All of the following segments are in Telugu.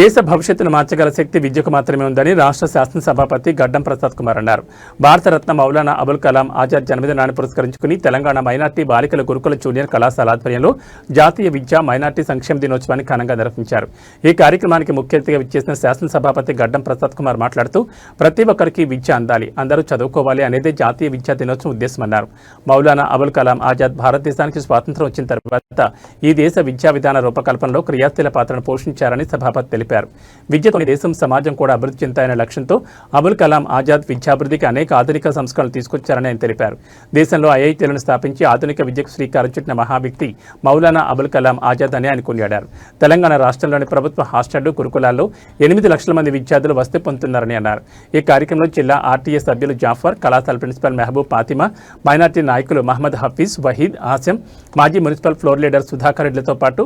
దేశ భవిష్యత్తును మార్చగల శక్తి విద్యకు మాత్రమే ఉందని రాష్ట్ర శాసనసభాపతి గడ్డం ప్రసాద్ కుమార్ అన్నారు. భారతరత్న మౌలానా అబుల్ కలాం ఆజాద్ జన్మదినాన్ని పురస్కరించుకుని తెలంగాణ మైనార్టీ బాలికల గురుకుల జూనియర్ కళాశాల ఆధ్వర్యంలో జాతీయ విద్యా మైనార్టీ సంక్షేమ దినోత్సవాన్ని ఘనంగా నిర్వహించారు. ఈ కార్యక్రమానికి ముఖ్య అతిథిగా విచ్చేసిన శాసనసభాపతి గడ్డం ప్రసాద్ కుమార్ మాట్లాడుతూ ప్రతి ఒక్కరికి విద్య అందాలి అందరూ చదువుకోవాలి అనేదే జాతీయ విద్యా దినోత్సవం ఉద్దేశమన్నారు. మౌలానా అబుల్ కలాం ఆజాద్ భారతదేశానికి స్వాతంత్రం వచ్చిన తర్వాత ఈ దేశ విద్యా విధాన రూపకల్పనలో క్రియాశీల పాత్రను పోషించారని సభాపతి తెలిపారు. విద్యతోని దేశం సమాజం కూడా అభివృద్ధి చెందాయనే లక్ష్యంతో అబుల్ కలాం ఆజాద్ విద్యాభివృద్ధికి అనేక ఆధునిక సంస్కరణలు తీసుకొచ్చారని ఆయన తెలిపారు. దేశంలో ఐఐటీలను స్థాపించి ఆధునిక విద్యకు శ్రీకారం చుట్టిన మహావ్యక్తి మౌలానా అబుల్ కలాం ఆజాద్ అని ఆయన కొనియాడారు. తెలంగాణ రాష్ట్రంలోని ప్రభుత్వ హాస్టళ్ళు గురుకులాల్లో ఎనిమిది లక్షల మంది విద్యార్థులు వస్తే పొందుతున్నారని అన్నారు. ఈ కార్యక్రమంలో జిల్లా ఆర్టీఏ సభ్యులు జాఫర్ కళాశాల ప్రిన్సిపల్ మెహబూబ్ ఫాతిమా మైనార్టీ నాయకులు మహమ్మద్ హఫీజ్ వహీద్ ఆసిం మాజీ మున్సిపల్ ఫ్లోర్ లీడర్ సుధాకర్ రెడ్డిలతో పాటు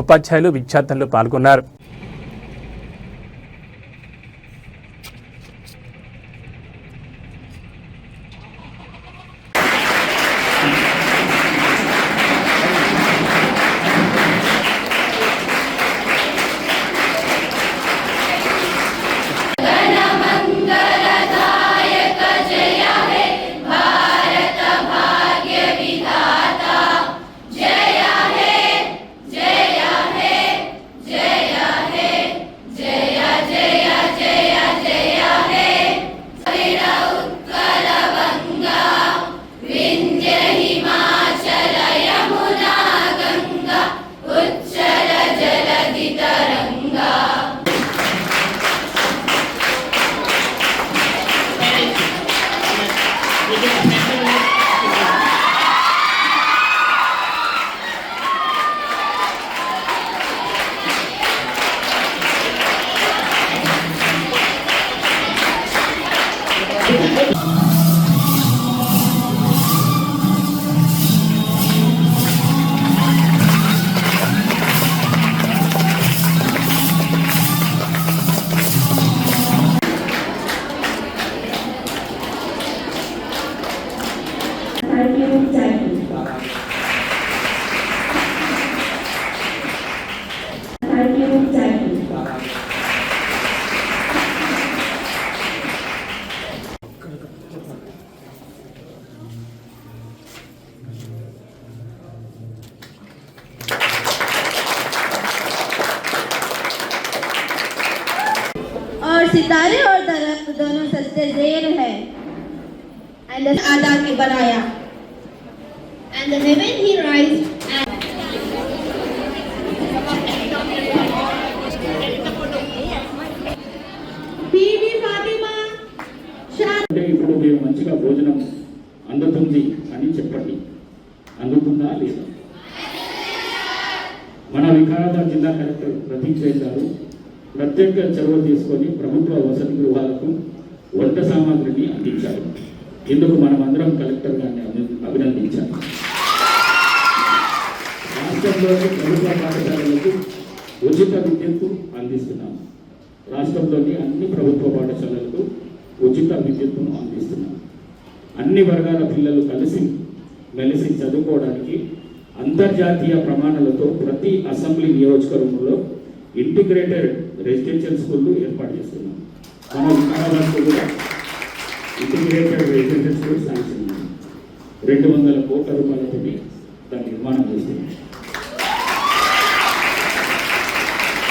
ఉపాధ్యాయులు విద్యార్థులు పాల్గొన్నారు. सितारे और दरख्त दोनों सजदे जेर है and the Adam ki banaya. And the heaven he raised and అంటే ఇప్పుడు మేము మంచిగా భోజనం అందుతుంది అని చెప్పండి. అందుతుందా లేదా? మన వికారాబాద్ జిల్లా కలెక్టర్ ప్రతీక్ గారు ప్రత్యేక చొరవ తీసుకొని ప్రభుత్వ వసతి గృహాలకు వంట సామాగ్రిని అందించారు. ఇందుకు మనమందరం కలెక్టర్ గారిని అభినందించాలి? రాష్ట్రంలోని ప్రభుత్వ పాఠశాలలకు ఉచిత విద్యుత్తు అందిస్తున్నాం. రాష్ట్రంలోని అన్ని ప్రభుత్వ పాఠశాలలకు ఉచిత విద్యుత్తును అందిస్తున్నాం. అన్ని వర్గాల పిల్లలు కలిసి మెలిసి చదువుకోవడానికి అంతర్జాతీయ ప్రమాణాలతో ప్రతి అసెంబ్లీ నియోజకవర్గంలో ఇంటిగ్రేటెడ్ రెసిడెన్షియల్ స్కూళ్ళు ఏర్పాటు చేస్తున్నాం. మన వికారాబాద్లో కూడా ఇంటిగ్రేటెడ్ రెసిడెన్షియల్ శాంక్షన్ రెండు వందల కోట్ల రూపాయలతో దాని నిర్మాణం చేస్తున్నాం